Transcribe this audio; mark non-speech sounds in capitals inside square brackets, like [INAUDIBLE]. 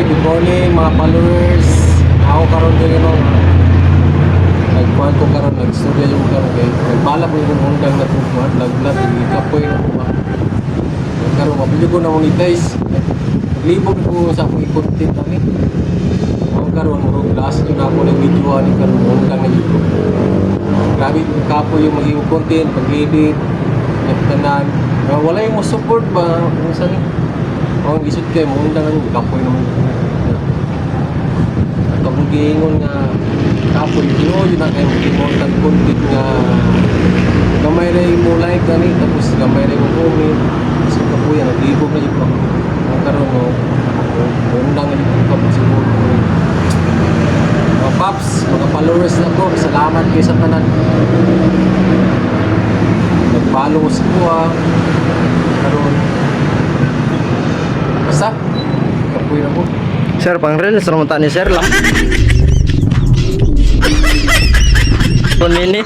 Hi, good morning mga followers. Ako karon din ano. Nagkuhan ko karon nagstorya yung karon kay nagbalak ko yung undang na tukuan, laglag kapoy na ko. Karon mabili ko na monetize. Libog ko sa akong content ani. Ako karon mo last yun ako ng video ani karon undang na YouTube. Grabe yung kapoy yung maging content, pag-edit, nagtanan. Uh, wala yung support ba? Kung saan Oh, isip kayo mo undang ang kapoy naman. Giingon nga kapoy kino yun ang kayo gimontan content nga gamay na yung like gani tapos gamay na yung comment so kapoy ang naglibog na yun ko. Ang karon mo undang yung kapoy siguro. Mga paps, mga followers na ko, salamat kayo sa tanan. Nag-follow sa kuha. Karon Basta, kapoy na mo. Sir, pang reels naman ta ni sir lang. [LAUGHS] handphone ini.